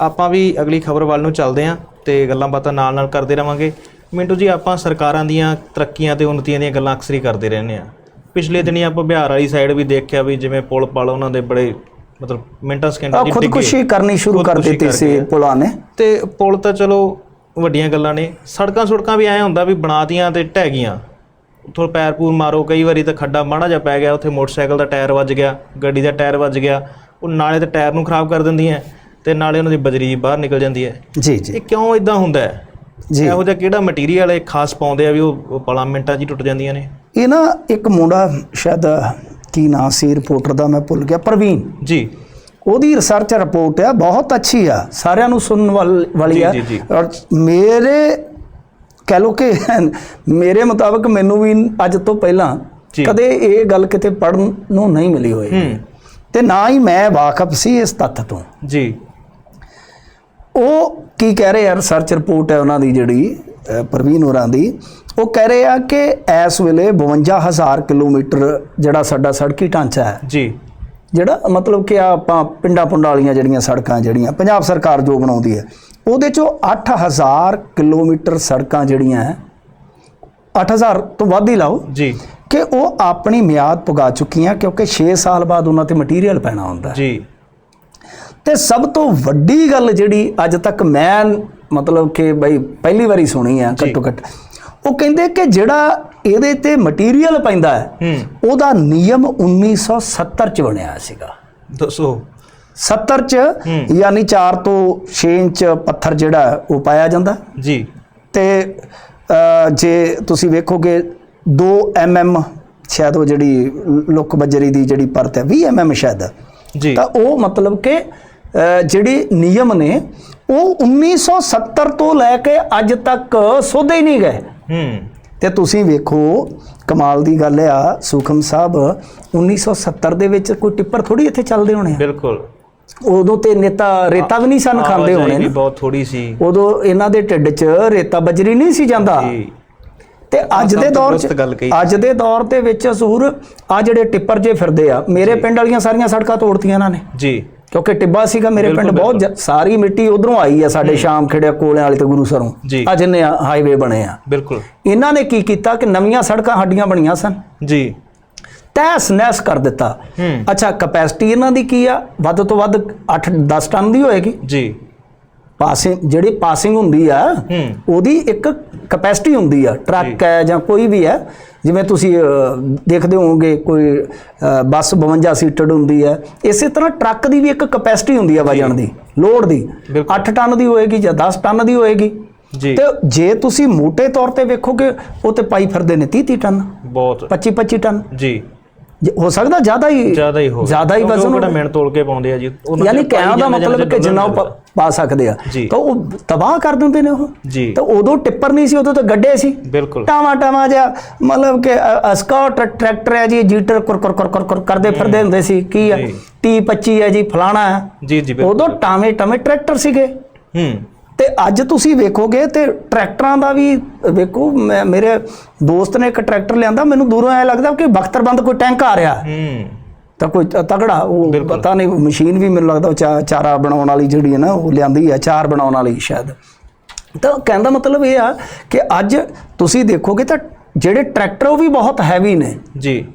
ਆਪਾਂ ਵੀ ਅਗਲੀ ਖਬਰ ਵੱਲ ਨੂੰ ਚੱਲਦੇ ਆਂ ਤੇ ਗੱਲਾਂ ਬਾਤਾਂ ਨਾਲ ਨਾਲ ਕਰਦੇ ਰਵਾਂਗੇ। ਮਿੰਟੂ ਜੀ ਆਪਾਂ ਸਰਕਾਰਾਂ ਦੀਆਂ ਤਰੱਕੀਆਂ ਤੇ ਉન્નਤੀਆਂ ਦੀਆਂ ਗੱਲਾਂ ਅਕਸਰ ਹੀ ਕਰਦੇ ਰਹਿੰਦੇ ਆ। ਪਿਛਲੇ ਦਿਨੀ ਆਪਾਂ ਬਿਹਾਰ ਵਾਲੀ ਸਾਈਡ ਵੀ ਦੇਖਿਆ ਵੀ ਜਿਵੇਂ ਪੁਲ ਪਲ ਉਹਨਾਂ ਦੇ ਬੜੇ ਮਤਲਬ ਮਿੰਟਾਂ ਸਕਿੰਟਾਂ ਡਿੱਗੇ ਖੁਦਕੁਸ਼ੀ ਕਰਨੀ ਸ਼ੁਰੂ ਕਰ ਦਿੱਤੀ ਸੀ। ਪੁਲਾਂ ਨੇ। ਤੇ ਪੁਲ ਤਾਂ ਚਲੋ ਵੱਡੀਆਂ ਗੱਲਾਂ ਨੇ। ਸੜਕਾਂ ਸੁੜਕਾਂ ਵੀ ਐ ਹੁੰਦਾ ਵੀ ਬਣਾਤੀਆਂ ਤੇ ਢਹਿ ਗਈਆਂ। ਉੱਥੋਂ ਪੈਰ ਪੂਰ ਮਾਰੋ ਕਈ ਵਾਰੀ ਤਾਂ ਖੱਡਾ ਮਾੜਾ ਜਿਹਾ ਪੈ ਗਿਆ ਉੱਥੇ ਮੋਟਰਸਾਈਕਲ ਦਾ ਟਾਇਰ ਵੱਜ ਗਿਆ ਗੱਡੀ ਦਾ ਟਾਇਰ ਵੱਜ ਗਿਆ ਉਹ ਨਾਲੇ ਤੇ ਟਾਇਰ ਨੂੰ ਖਰਾਬ ਕਰ ਦਿੰਦੀਆਂ। ਤੇ ਨਾਲੇ ਉਹਨਾਂ ਦੀ ਬਜਰੀ ਬਾਹਰ ਨਿਕਲ ਜਾਂਦੀ ਹੈ। ਜੀ ਜੀ। ਇਹ ਕਿਉਂ ਇਦਾਂ ਹੁੰਦਾ ਹੈ? ਜੀ। ਇਹੋ ਜਿਹਾ ਕਿਹੜਾ ਮਟੀਰੀਅਲ ਇਹ ਖਾਸ ਪਾਉਂਦੇ ਆ ਵੀ ਉਹ ਉਹ ਪਲਾਂ ਮਿੰਟਾਂ 'ਚ ਹੀ ਟੁੱਟ ਜਾਂਦੀਆਂ ਨੇ? ਇਹ ਨਾ ਇੱਕ ਮੁੰਡਾ ਸ਼ਾਇਦ ਕੀ ਨਾਂ ਸੀ ਰਿਪੋਰਟਰ ਦਾ ਮੈਂ ਭੁੱਲ ਗਿਆ ਪ੍ਰਵੀਨ। ਜੀ। ਉਹਦੀ ਰਿਸਰਚ ਰਿਪੋਰਟ ਆ ਬਹੁਤ ਅੱਛੀ ਆ ਸਾਰਿਆਂ ਨੂੰ ਸੁਣਨ ਵਾਲ- ਆ। ਔਰ ਮੇਰੇ ਕਹਿ ਲੋ ਕਿ ਮੇਰੇ ਮੁਤਾਬਕ ਮੈਨੂੰ ਵੀ ਅੱਜ ਤੋਂ ਪਹਿਲਾਂ। ਕਦੇ ਇਹ ਗੱਲ ਕਿਤੇ ਪੜਨ ਨੂੰ ਨਹੀਂ ਮਿਲੀ ਹੋਈ। ਹੂੰ। ਤੇ ਨਾ ਹੀ ਮੈਂ ਵਾਕਫ ਸੀ ਇਸ ਤੱਥ ਤੋਂ। ਜੀ। ਉਹ ਕੀ ਕਹਿ ਰਹੇ ਆ ਰਿਸਰਚ ਰਿਪੋਰਟ ਹੈ ਉਹਨਾਂ ਦੀ ਜਿਹੜੀ ਪ੍ਰਵੀਨ ਹੋਰਾਂ ਦੀ। ਉਹ ਕਹਿ ਰਹੇ ਆ ਕਿ ਇਸ ਵੇਲੇ 52000 ਕਿਲੋਮੀਟਰ ਜਿਹੜਾ ਸਾਡਾ ਸੜਕੀ ਢਾਂਚਾ ਹੈ। ਜੀ। ਜਿਹੜਾ ਮਤਲਬ ਕਿ ਆ ਆਪਾਂ ਪਿੰਡਾਂ ਪੁੰਡਾਂ ਵਾਲੀਆਂ ਜਿਹੜੀਆਂ ਸੜਕਾਂ ਜਿਹੜੀਆਂ ਪੰਜਾਬ ਸਰਕਾਰ ਜੋ ਬਣਾਉਂਦੀ ਹੈ ਉਹਦੇ ਚੋਂ 8000 ਕਿਲੋਮੀਟਰ ਸੜਕਾਂ ਜਿਹੜੀਆਂ ਹੈ 8000 ਤੋਂ ਵੱਧ ਹੀ ਲਾਓ। ਜੀ। ਕਿ ਉਹ ਆਪਣੀ ਮਿਆਦ ਪੁਗਾ ਚੁੱਕੀਆਂ ਕਿਉਂਕਿ 6 ਸਾਲ ਬਾਅਦ ਉਹਨਾਂ ਤੇ ਮਟੀਰੀਅਲ ਪੈਣਾ ਹੁੰਦਾ ਜੀ। ਤੇ ਸਭ ਤੋਂ ਵੱਡੀ ਗੱਲ ਜਿਹੜੀ ਅੱਜ ਤੱਕ ਮੈਂ ਮਤਲਬ ਕਿ ਬਈ ਪਹਿਲੀ ਵਾਰੀ ਸੁਣੀ ਆ। ਘੱਟੋ ਘੱਟ ਉਹ ਕਹਿੰਦੇ ਕਿ ਜਿਹੜਾ ਇਹਦੇ ਤੇ ਮਟੀਰੀਅਲ ਪੈਂਦਾ ਹੈ ਉਹਦਾ ਨਿਯਮ 1970 ਚ ਬਣਿਆ ਸੀਗਾ। ਦੱਸੋ। 70 ਚ। ਯਾਨੀ 4 ਤੋਂ 6 ਇੰਚ ਪੱਥਰ ਜਿਹੜਾ ਉਹ ਪਾਇਆ ਜਾਂਦਾ। ਜੀ। ਤੇ ਜੇ ਤੁਸੀਂ ਵੇਖੋਗੇ 2 mm ਸ਼ਾਇਦ ਉਹ ਜਿਹੜੀ ਲੁੱਕ ਬੱਜਰੀ ਦੀ ਜਿਹੜੀ ਪਰਤ ਹੈ 20 mm ਸ਼ਾਇਦ। ਜੀ। ਤਾਂ ਉਹ ਮਤਲਬ ਕਿ ਜਿਹੜੇ ਨਿਯਮ ਨੇ ਉਹ 1970 ਤੋਂ ਲੈ ਕੇ ਅੱਜ ਤੱਕ ਸੋਧੇ ਹੀ ਨਹੀਂ ਗਏ। ਹੂੰ। ਤੇ ਤੁਸੀਂ ਵੇਖੋ ਕਮਾਲ ਦੀ ਗੱਲ ਆ ਸੁਖਮ ਸਾਹਿਬ 1970 ਦੇ ਵਿੱਚ ਕੋਈ ਟਿੱਪਰ ਥੋੜੀ ਇੱਥੇ ਚੱਲਦੇ ਹੋਣੇ। ਬਿਲਕੁਲ। ਉਦੋਂ ਤੇ ਨੇਤਾ ਰੇਤਾ ਵੀ ਨਹੀਂ ਸਨ ਖਾਂਦੇ ਹੋਣੇ ਨਾ। ਬਹੁਤ ਥੋੜੀ ਸੀ। ਉਦੋਂ ਇਹਨਾਂ ਦੇ ਢਿੱਡ 'ਚ ਰੇਤਾ ਬਜਰੀ ਨਹੀਂ ਸੀ ਜਾਂਦਾ। ਤੇ ਅੱਜ ਦੇ ਤੋਂ ਦੌਰ 'ਚ। ਅੱਜ ਦੇ ਦੌਰ ਦੇ ਵਿੱਚ ਜ਼ਹੂਰ ਆ ਜਿਹੜੇ ਟਿੱਪਰ ਜੇ ਫਿਰਦੇ ਆ ਮੇਰੇ ਪਿੰਡ ਵਾਲੀਆਂ ਸਾਰੀਆਂ ਸੜਕਾਂ ਤੋੜਤੀਆਂ ਇਹਨਾਂ ਨੇ। ਜੀ। ਕਿਉਂਕਿ ਟਿੱਬਾ ਸੀਗਾ ਮੇਰੇ ਪਿੰਡ ਬਹੁਤ ਸਾਰੀ ਮਿੱਟੀ ਉਧਰੋਂ ਆਈ ਆ ਸਾਡੇ ਸ਼ਾਮ ਖੇੜਿਆ ਕੋਲਿਆਂ ਵਾਲੇ ਤੇ ਗੁਰੂ ਸਰੋਂ। ਆ ਜਿੰਨੇ ਹਾਈਵੇ ਬਣੇ ਆ। ਬਿਲਕੁਲ। ਇਹਨਾਂ ਨੇ ਕੀ ਕੀਤਾ ਕਿ ਨਵੀਆਂ ਸੜਕਾਂ ਹੱਡੀਆਂ ਬਣੀਆਂ ਸਨ। ਜੀ। ਤਹਿਸ ਨਹਿਸ ਕਰ ਦਿੱਤਾ। ਅੱਛਾ ਕਪੈਸਿਟੀ ਇਹਨਾਂ ਦੀ ਕੀ ਆ? ਵੱਧ ਤੋਂ ਵੱਧ 8 10 ਟਨ ਦੀ ਹੋਏਗੀ। ਜੀ। ਪਾਸਿੰਗ ਜਿਹੜੀ ਪਾਸਿੰਗ ਹੁੰਦੀ ਆ ਉਹਦੀ ਇੱਕ ਕਪੈਸਿਟੀ ਹੁੰਦੀ ਆ। ਟਰੱਕ ਹੈ ਜਾਂ ਕੋਈ ਵੀ ਹੈ। ਜਿਵੇਂ ਤੁਸੀਂ ਦੇਖਦੇ ਹੋਵੋਗੇ ਕੋਈ ਬੱਸ 52 ਸੀਟਡ ਹੁੰਦੀ ਹੈ ਇਸੇ ਤਰ੍ਹਾਂ ਟਰੱਕ ਦੀ ਵੀ ਇੱਕ ਕਪੈਸਿਟੀ ਹੁੰਦੀ ਆ ਵਜਣ ਦੀ ਲੋਡ ਦੀ। ਬਿਲਕੁਲ। 8 ਟਨ ਦੀ ਹੋਏਗੀ ਜਾਂ 10 ਟਨ ਦੀ ਹੋਏਗੀ। ਜੀ। ਤੇ ਜੇ ਤੁਸੀਂ ਮੋٹے ਤੌਰ ਤੇ ਵੇਖੋਗੇ ਉਹ ਤੇ ਪਾਈ ਫਿਰਦੇ ਨੇ 30 30 ਟਨ। ਬਹੁਤ। 25 25 ਟਨ। ਜੇ- ਹੋ ਸਕਦਾ ਜ਼ਿਆਦਾ ਹੀ ਜ਼ਿਆਦਾ ਹੀ ਹੋ ਜ਼ਿਆਦਾ ਹੀ ਵਜ਼ਨ ਉਹ ਕਿਹੜਾ ਹੋਵੇ। ਮਿਹਨਤ ਤੋਲ ਕੇ ਪਾਉਂਦੇ ਆ ਜੀ। ਉਹਨਾਂ ਯਾਨੀ ਕਹਿਣ ਦਾ ਮਤਲਬ ਕਿ ਜਿੰਨਾ ਉਹ ਪ- ਸਕਦੇ ਆ। ਤਾਂ ਉਹ ਤਬਾਹ ਕਰ ਦਿੰਦੇ ਨੇ ਉਹ। ਤਾਂ ਉਦੋਂ ਟਿੱਪਰ ਨਹੀਂ ਸੀ ਉਦੋਂ ਤਾਂ ਗੱਡੇ ਸੀ। ਬਿਲਕੁਲ। ਟਾਵਾ ਟਾਵਾ ਜਿਹਾ ਮਤਲਬ ਕਿ ਅ- ਅਸਕਾਟ ਟਰੈਕਟਰ ਹੈ ਜੀ ਜੀਟਰ ਕੁਰ ਕੁਰ ਕੁਰ ਕੁਰ ਕੁਰ ਕਰਦੇ ਫਿਰਦੇ ਹੁੰਦੇ ਸੀ। ਕੀ ਆ। ਟੀ 25 ਹੈ ਜੀ ਫਲਾਣਾ ਹੈ। ਜੀ ਜੀ ਉਦੋਂ ਟਾਵੇਂ ਟਾਵੇਂ ਟਰੈਕਟਰ ਸੀਗੇ। ਹੂੰ। ਤੇ ਅੱਜ ਤੁਸੀਂ ਵੇਖੋਗੇ ਤੇ ਟਰੈਕਟਰਾਂ ਦਾ ਵੀ ਵੇਖੋ ਮੇਰੇ ਦੋਸਤ ਨੇ ਇੱਕ ਟਰੈਕਟਰ ਲਿਆਂਦਾ ਮੈਨੂੰ ਦੂਰੋਂ ਐ ਲੱਗਦਾ ਕਿ ਬਖਤਰਬੰਦ ਕੋਈ ਟੈਂਕ ਆ ਰਿਹਾ। ਹੂੰ। ਤਾਂ ਕੋਈ ਤਗੜਾ ਉਹ। ਪਤਾ ਨਹੀਂ ਮਸ਼ੀਨ ਵੀ ਮੈਨੂੰ ਲੱਗਦਾ ਚਾਰਾ ਬਣਾਉਣ ਵਾਲੀ ਜਿਹੜੀ ਹੈ ਨਾ ਉਹ ਲਿਆਂਦੀ ਹੈ ਚਾਰ ਬਣਾਉਣ ਵਾਲੀ ਸ਼ਾਇਦ। ਤਾਂ ਕਹਿੰਦਾ ਮਤਲਬ ਇਹ ਆ ਕਿ ਅੱਜ ਤੁਸੀਂ ਦੇਖੋਗੇ ਤਾਂ ਜਿਹੜੇ ਟਰੈਕਟਰ ਉਹ ਵੀ ਬਹੁਤ ਹੈਵੀ ਨੇ। ਜੀ।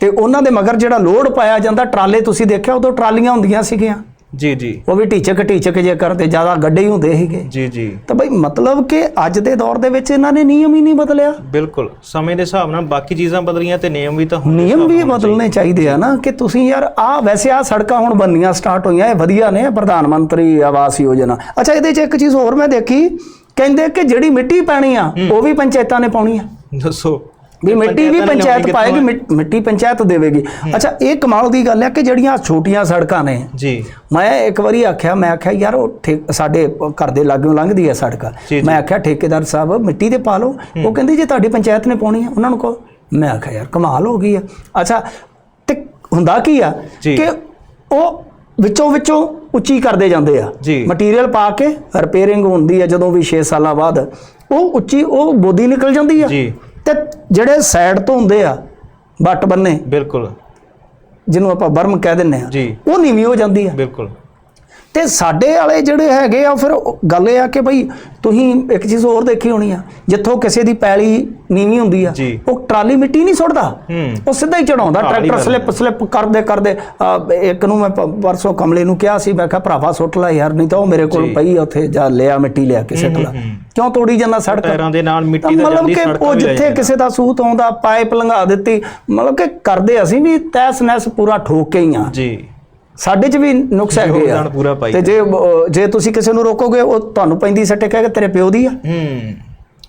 ਤੇ ਉਹਨਾਂ ਦੇ ਮਗਰ ਜਿਹੜਾ ਲੋਡ ਪਾਇਆ ਜਾਂਦਾ ਟਰਾਲੇ ਤੁਸੀਂ ਦੇਖਿਆ ਉਦੋਂ ਟਰਾਲੀਆਂ ਹੁੰਦੀਆਂ ਸੀਗੀਆਂ। ਜੀ ਜੀ। ਉਹ ਵੀ ਢੀਚਕ ਢੀਚਕ ਜੇ ਕਰਦੇ ਜ਼ਿਆਦਾ ਗੱਡੇ ਹੀ ਹੁੰਦੇ ਸੀਗੇ। ਜੀ ਜੀ। ਤਾਂ ਬਈ ਮਤਲਬ ਕਿ ਅੱਜ ਦੇ ਦੌਰ ਦੇ ਵਿੱਚ ਇਹਨਾਂ ਨੇ ਨਿਯਮ ਹੀ ਨਹੀਂ ਬਦਲਿਆ। ਬਿਲਕੁਲ। ਸਮੇਂ ਦੇ ਹਿਸਾਬ ਨਾਲ ਬਾਕੀ ਚੀਜ਼ਾਂ ਬਦਲੀਆਂ ਤੇ ਨਿਯਮ ਵੀ ਤਾਂ ਹੁਣ ਨਿਯਮ ਵੀ ਬਦਲਣੇ ਚਾਹੀਦੇ। ਆ ਨਾ ਕਿ ਤੁਸੀਂ ਯਾਰ ਆ ਵੈਸੇ ਆ ਸੜਕਾਂ ਹੁਣ ਬੰਨੀਆਂ ਸਟਾਰਟ ਹੋਈਆਂ ਇਹ ਵਧੀਆ ਨੇ ਪ੍ਰਧਾਨ ਮੰਤਰੀ ਆਵਾਸ ਯੋਜਨਾ। ਅੱਛਾ ਇਹਦੇ 'ਚ ਇੱਕ ਚੀਜ਼ ਹੋਰ ਮੈਂ ਦੇਖੀ ਕਹਿੰਦੇ ਕਿ ਜਿਹੜੀ ਮਿੱਟੀ ਪੈਣੀ ਆ ਉਹ ਵੀ ਪੰਚਾਇਤਾਂ ਨੇ ਪਾਉਣੀ ਆ। ਦੱਸੋ। ਵੀ ਮਿੱਟੀ ਵੀ ਪੰਚਾਇਤਾਂ ਪਾਏਗੀ ਮਿੱਟ- ਪੰਚਾਇਤ ਦੇਵੇਗੀ। ਅੱਛਾ ਇਹ ਕਮਾਲ ਦੀ ਗੱਲ ਹੈ ਕਿ ਜਿਹੜੀਆਂ ਛੋਟੀਆਂ ਸੜਕਾਂ ਨੇ। ਜੀ। ਮੈਂ ਇੱਕ ਵਾਰੀ ਆਖਿਆ ਮੈਂ ਆਖਿਆ ਯਾਰ ਉਹ ਸਾਡੇ ਘਰ ਦੇ ਲਾਗਿਓਂ ਲੰਘਦੀ ਹੈ ਸੜਕ। ਮੈਂ ਆਖਿਆ ਠੇਕੇਦਾਰ ਸਾਹਿਬ ਮਿੱਟੀ ਤੇ ਪਾ ਲਓ। ਉਹ ਕਹਿੰਦੇ ਜੇ ਤੁਹਾਡੀ ਪੰਚਾਇਤ ਨੇ ਪਾਉਣੀ ਹੈ ਉਹਨਾਂ ਨੂੰ ਕਹੋ। ਮੈਂ ਆਖਿਆ ਯਾਰ ਕਮਾਲ ਹੋ ਗਈ ਆ ਅੱਛਾ ਤੇ ਹੁੰਦਾ ਕੀ ਆ। ਕਿ ਉਹ ਵਿੱਚੋਂ ਵਿੱਚੋਂ ਉੱਚੀ ਕਰਦੇ ਜਾਂਦੇ ਆ। ਮਟੀਰੀਅਲ ਪਾ ਕੇ ਰਿਪੇਅਰਿੰਗ ਹੁੰਦੀ ਹੈ ਜਦੋਂ ਵੀ 6 ਸਾਲਾਂ ਬਾਅਦ। ਉਹ ਉੱਚੀ ਉਹ ਬੋਦੀ ਨਿਕਲ ਜਾਂਦੀ ਆ। ਜਿਹੜੇ ਸਾਈਡ ਤੋਂ ਹੁੰਦੇ ਆ ਬੱਟ ਬੰਨੇ ਬਿਲਕੁਲ। ਜਿਹਨੂੰ ਆਪਾਂ ਬਰਮ ਕਹਿ ਦਿੰਨੇ ਆ ਜੀ। ਉਹ ਨੀਵੀਂ ਹੋ ਜਾਂਦੀ ਆ। ਬਿਲਕੁਲ। ਤੇ ਸਾਡੇ ਵਾਲੇ ਜਿਹੜੇ ਹੈਗੇ ਆ ਫਿਰ ਉਹ ਗੱਲ ਇਹ ਆ ਕਿ ਬਈ ਤੁਸੀਂ ਇੱਕ ਚੀਜ਼ ਹੋਰ ਦੇਖੀ ਹੋਣੀ ਆ ਜਿੱਥੋਂ ਕਿਸੇ ਦੀ ਪੈਲੀ ਨੀਵੀਂ ਹੁੰਦੀ ਆ। ਉਹ ਟਰਾਲੀ ਮਿੱਟੀ ਨਹੀਂ ਸੁੱਟਦਾ। ਉਹ ਸਿੱਧਾ ਹੀ ਚੜਾਉਂਦਾ ਟਰੈਕਟਰ ਸਲਿੱਪ ਸਲਿੱਪ ਕਰਦੇ ਕਰਦੇ ਇੱਕ ਨੂੰ ਮੈਂ ਪਰਸੋਂ ਕਮਲੇ ਨੂੰ ਕਿਹਾ ਸੀ ਮੈਂ ਕਿਹਾ ਭਰਾਵਾ ਸੁੱਟ ਲੈ ਯਾਰ ਨਹੀਂ ਤਾਂ ਉਹ ਮੇਰੇ ਕੋਲ ਪਈ ਆ ਉੱਥੇ ਜਾ ਲਿਆ ਮਿੱਟੀ ਲਿਆ ਕੇ ਸਿੱਟ ਲਾ। ਕਿਉਂ ਤੋੜੀ ਜਾਂਦਾ ਸੜਕ? ਟਾਇਰਾਂ ਦੇ ਨਾਲ ਮਿੱਟੀ ਦਾ ਮਤਲਬ ਜਾਂਦੀ ਕਿ ਸੜਕਾਂ ਉਹ ਵੀ ਲੈ ਜਿੱਥੇ। ਕਿਸੇ ਦਾ ਸੂਤ ਆਉਂਦਾ ਪਾਈਪ ਲੰਘਾ ਦਿੱਤੀ ਮਤਲਬ ਕਿ ਕਰਦੇ ਅਸੀਂ ਵੀ ਤੈਸ ਨੈਸ ਪੂਰਾ ਠੋਕ ਕੇ ਹੀ ਆ। ਜੀ। ਸਾਡੇ 'ਚ ਵੀ ਨੁਕਸ ਹੈਗੇ ਆ। ਯੋਗਦਾਨ ਪੂਰਾ ਪਾਈ ਤੇ ਜੇ ਜੇ ਤੁਸੀਂ ਕਿਸੇ ਨੂੰ ਰੋਕੋਗੇ ਉਹ ਤੁਹਾਨੂੰ ਪੈਂਦੀ ਸੱਟੇ ਕਹਿ ਕੇ ਤੇਰੇ ਪਿਓ ਦੀ ਆ। ਹੂੰ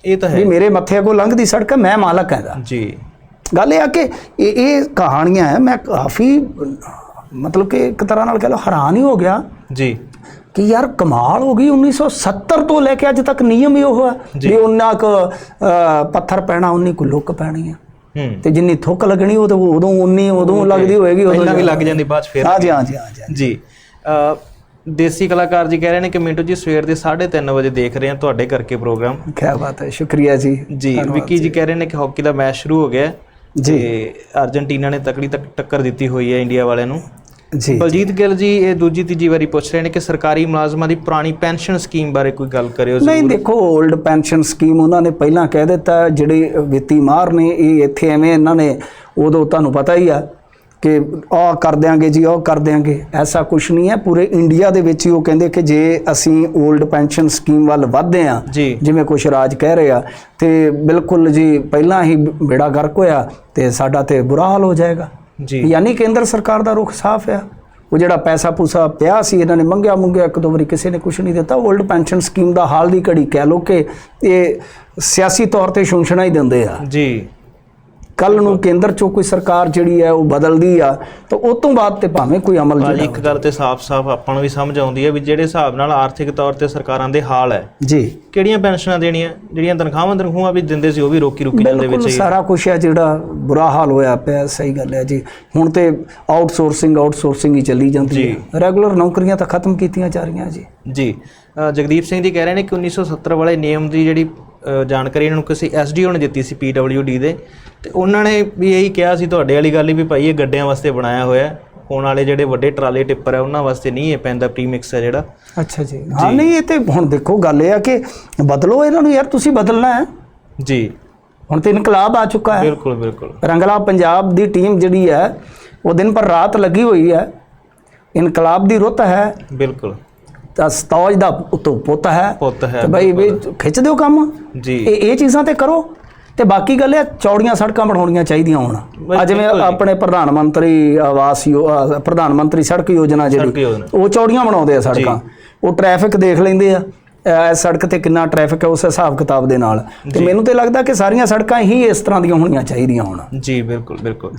ਇਹ ਤਾਂ ਵੀ ਹੈ। ਮੇਰੇ ਮੱਥੇ ਅੱਗੋਂ ਲੰਘਦੀ ਸੜਕ ਹੈ ਮੈਂ ਮਾਲਕ ਹਾਂ ਇਹਦਾ। ਜੀ। ਗੱਲ ਇਹ ਆ ਕਿ ਇਹ ਇਹ ਕਹਾਣੀਆਂ ਹੈ ਮੈਂ ਕਾਫੀ ਮਤਲਬ ਕਿ ਇੱਕ ਤਰ੍ਹਾਂ ਨਾਲ ਕਹ ਲਓ ਹੈਰਾਨ ਹੀ ਹੋ ਗਿਆ ਜੀ। ਕਿ ਯਾਰ ਕਮਾਲ ਹੋ ਗਈ 1970 ਤੋਂ ਲੈ ਕੇ ਅੱਜ ਤੱਕ ਨਿਯਮ ਹੀ ਉਹ ਹੈ ਵੀ ਉਹਨਾਂ ਕ ਪੱਥਰ ਪੈਣਾ ਉਨੀ ਕੁ ਲੁੱਕ ਪੈਣੀ ਆ ਹੂੰ। ਤੇ ਜਿੰਨੀ ਥੁੱਕ ਲੱਗਣੀ ਉਹ ਤਾਂ ਉਦੋਂ ਉਨੀ ਉਦੋਂ ਲੱਗਦੀ ਹੋਏਗੀ ਉਦੋਂ ਪਹਿਲਾਂ ਵੀ ਲੱਗ ਜਾਂਦੀ ਬਾਅਦ ਫਿਰ। ਹਾਂਜੀ ਹਾਂਜੀ ਹਾਂਜੀ ਜੀ। ਅ, ਦੇਸੀ ਕਲਾਕਾਰ ਜੀ ਕਹਿ ਰਹੇ ਨੇ ਕਿ ਮਿੰਟੂ ਜੀ ਸਵੇਰ ਦੇ 3:30 ਵਜੇ ਦੇਖ ਰਹੇ ਹਾਂ ਤੁਹਾਡੇ ਕਰਕੇ ਪ੍ਰੋਗਰਾਮ। ਕੀ ਬਾਤ ਹੈ ਸ਼ੁਕਰੀਆ ਜੀ। ਜੀ ਵਿੱਕੀ ਜੀ ਕਹਿ ਰਹੇ ਨੇ ਕਿ ਹਾਕੀ ਦਾ ਮੈਚ ਸ਼ੁਰੂ ਹੋ ਗਿਆ ਜੀ। ਤੇ ਅਰਜنٹੀਨਾ ਨੇ ਤਕੜੀ ਤੱਕ ਟੱਕਰ ਦਿੱਤੀ ਹੋਈ ਹੈ ਇੰਡੀਆ ਵਾਲਿਆਂ ਨੂੰ। ਜੀ ਬਲਜੀਤ ਗਿੱਲ ਜੀ ਇਹ ਦੂਜੀ ਤੀਜੀ ਵਾਰੀ ਪੁੱਛ ਰਹੇ ਨੇ ਕਿ ਸਰਕਾਰੀ ਮੁਲਾਜ਼ਮਾਂ ਦੀ ਪੁਰਾਣੀ ਪੈਨਸ਼ਨ ਸਕੀਮ ਬਾਰੇ ਕੋਈ ਗੱਲ ਕਰਿਓ ਨਹੀਂ ਦੇਖੋ 올ਡ ਪੈਨਸ਼ਨ ਸਕੀਮ ਉਹਨਾਂ ਨੇ ਪਹਿਲਾਂ ਕਹਿ ਦਿੱਤਾ ਜਿਹੜੇ ਵਿੱਤੀ ਮਾਰ ਨੇ ਇਹ ਇੱਥੇ ਐਵੇਂ ਇਹਨਾਂ ਨੇ ਉਦੋਂ ਤੁਹਾਨੂੰ ਪਤਾ ਹੀ ਆ ਕਿ ਆਹ ਕਰ ਦਿਆਂਗੇ ਜੀ ਉਹ ਕਰ ਦਿਆਂਗੇ। ਐਸਾ ਕੁਝ ਨਹੀਂ ਹੈ ਪੂਰੇ ਇੰਡੀਆ ਦੇ ਵਿੱਚ ਹੀ ਉਹ ਕਹਿੰਦੇ ਕਿ ਜੇ ਅਸੀਂ 올ਡ ਪੈਨਸ਼ਨ ਸਕੀਮ ਵੱਲ ਵਧਦੇ ਆ ਜਿਵੇਂ ਕੁਛ ਰਾਜ ਕਹਿ ਰਹੇ ਆ ਤੇ ਬਿਲਕੁਲ ਜੀ ਪਹਿਲਾਂ ਹੀ ਬੇੜਾ ਗਰਕ ਹੋਇਆ ਤੇ ਸਾਡਾ ਤੇ ਬੁਰਾ ਹਾਲ ਹੋ ਜਾਏਗਾ। ਜੀ। ਯਾਨੀ ਕੇਂਦਰ ਸਰਕਾਰ ਦਾ ਰੁਖ ਸਾਫ਼ ਆ। ਉਹ ਜਿਹੜਾ ਪੈਸਾ ਪੂਸਾ ਪਿਆ ਸੀ ਇਹਨਾਂ ਨੇ ਮੰਗਿਆ ਮੁੰਗਿਆ ਇੱਕ ਦੋ ਵਾਰੀ ਕਿਸੇ ਨੇ ਕੁਝ ਨਹੀਂ ਦਿੱਤਾ। 올ਡ ਪੈਨਸ਼ਨ ਸਕੀਮ ਦਾ ਹਾਲ ਦੀ ਘੜੀ ਕਹਿ ਲੋ ਕਿ ਇਹ ਸਿਆਸੀ ਤੌਰ ਤੇ ਸ਼ੁੰਸ਼ਣਾ ਹੀ ਦਿੰਦੇ ਆ। ਜੀ। ਕੱਲ ਨੂੰ ਕੇਂਦਰ ਚੋਂ ਕੋਈ ਸਰਕਾਰ ਜਿਹੜੀ ਹੈ ਉਹ ਬਦਲਦੀ ਆ ਤਾਂ ਉਸ ਤੋਂ ਬਾਅਦ ਤੇ ਭਾਵੇਂ ਕੋਈ ਅਮਲ ਜਿਹੜਾ ਇੱਕ ਗੱਲ ਤੇ ਸਾਫ਼-ਸਾਫ਼ ਆਪਾਂ ਨੂੰ ਵੀ ਸਮਝ ਆਉਂਦੀ ਹੈ ਵੀ ਜਿਹੜੇ ਹਿਸਾਬ ਨਾਲ ਆਰਥਿਕ ਤੌਰ ਤੇ ਸਰਕਾਰਾਂ ਦੇ ਹਾਲ ਹੈ ਜੀ। ਕਿਹੜੀਆਂ ਪੈਨਸ਼ਨਾਂ ਦੇਣੀਆਂ ਜਿਹੜੀਆਂ ਤਨਖਾਹਾਂ ਤਨਖੂਹਾਂ ਵੀ ਦਿੰਦੇ ਸੀ ਉਹ ਵੀ ਰੋਕੀ ਰੋਕੀ ਜਾਂਦੇ ਵਿੱਚ ਬਿਲਕੁਲ ਹੀ। ਸਾਰਾ ਕੁਝ ਹੈ ਜਿਹੜਾ ਬੁਰਾ ਹਾਲ ਹੋਇਆ ਪਿਆ ਸਹੀ ਗੱਲ ਹੈ ਜੀ। ਹੁਣ ਤੇ ਆਊਟਸੋਰਸਿੰਗ ਆਊਟਸੋਰਸਿੰਗ ਹੀ ਚੱਲੀ ਜਾਂਦੀ ਹੈ। ਰੈਗੂਲਰ ਨੌਕਰੀਆਂ ਤਾਂ ਖਤਮ ਕੀਤੀਆਂ ਜਾ ਰਹੀਆਂ ਜੀ। ਜੀ ਜਗਦੀਪ ਸਿੰਘ ਜੀ ਕਹਿ ਰਹੇ ਨੇ ਕਿ 1970 ਵਾਲੇ ਨਿਯਮ ਦੀ ਜਿਹੜੀ ਜਾਣਕਾਰੀ ਇਹਨਾਂ ਨੂੰ ਕਿਸੇ ਐਸਡੀਓ ਨੇ ਦਿੱਤੀ ਸੀ ਪੀਡਬਲਯੂਡੀ ਦੇ। ਤੇ ਉਹਨਾਂ ਨੇ ਵੀ ਇਹੀ ਕਿਹਾ ਸੀ ਤੁਹਾਡੇ ਵਾਲੀ ਗੱਲ ਹੀ ਵੀ ਭਾਈ ਇਹ ਗੱਡਿਆਂ ਵਾਸਤੇ ਬਣਾਇਆ ਹੋਇਆ। ਹੁਣ ਵਾਲੇ ਜਿਹੜੇ ਵੱਡੇ ਟਰਾਲੇ ਟਿੱਪਰ ਹੈ ਉਹਨਾਂ ਵਾਸਤੇ ਨਹੀਂ ਇਹ ਪੈਂਦਾ ਪ੍ਰੀਮਿਕਸ ਹੈ ਜਿਹੜਾ। ਅੱਛਾ ਜੀ। ਹਾਂ ਨਹੀਂ ਇਹ ਤੇ ਹੁਣ ਦੇਖੋ ਗੱਲ ਇਹ ਆ ਕਿ ਬਦਲੋ ਇਹਨਾਂ ਨੂੰ ਯਾਰ ਤੁਸੀਂ ਬਦਲਣਾ ਹੈ। ਜੀ। ਹੁਣ ਤੇ ਇਨਕਲਾਬ ਆ ਚੁੱਕਾ ਹੈ। ਬਿਲਕੁਲ ਬਿਲਕੁਲ। ਰੰਗਲਾ ਪੰਜਾਬ ਦੀ ਟੀਮ ਜਿਹੜੀ ਹੈ ਉਹ ਦਿਨ ਪਰ ਰਾਤ ਲੱਗੀ ਹੋਈ ਹੈ। ਇਨਕਲਾਬ ਦੀ ਰੁੱਤ ਹੈ। ਬਿਲਕੁਲ। ਤਾਂ ਸਤੌਜ ਦਾ ਉਤੋਂ ਪੁੱਤ ਹੈ। ਪੁੱਤ ਹੈ ਤੇ ਬਈ ਵੀ ਖਿੱਚ ਦਿਓ ਕੰਮ। ਜੀ। ਇਹ ਇਹ ਚੀਜ਼ਾਂ ਤੇ ਕਰੋ। ਤੇ ਬਾਕੀ ਗੱਲ ਇਹ ਆ, ਚੌੜੀਆਂ ਸੜਕਾਂ ਬਣਾਉਣੀਆਂ ਚਾਹੀਦੀਆਂ ਹੁਣ। ਆ ਜਿਵੇਂ ਆਪਣੇ ਪ੍ਰਧਾਨ ਮੰਤਰੀ ਆਵਾਸ ਯੋ- ਅਹ ਪ੍ਰਧਾਨ ਮੰਤਰੀ ਸੜਕ ਯੋਜਨਾ ਸੜਕ ਜਿਹੜੀ ਯੋਜਨਾ। ਉਹ ਚੌੜੀਆਂ ਬਣਾਉਂਦੇ ਆ ਸੜਕਾਂ। ਉਹ ਟ੍ਰੈਫਿਕ ਦੇਖ ਲੈਂਦੇ ਆ। ਅਹ ਸੜਕ ਤੇ ਕਿੰਨਾ ਟ੍ਰੈਫਿਕ ਹੈ ਉਸ ਹਿਸਾਬ ਕਿਤਾਬ ਦੇ ਨਾਲ। ਤੇ ਮੈਨੂੰ ਤੇ ਲੱਗਦਾ ਕਿ ਸਾਰੀਆਂ ਸੜਕਾਂ ਹੀ ਇਸ ਤਰ੍ਹਾਂ ਦੀਆਂ ਹੋਣੀਆਂ ਚਾਹੀਦੀਆਂ ਹੁਣ। ਜੀ ਬਿਲਕੁਲ ਬਿਲਕੁਲ।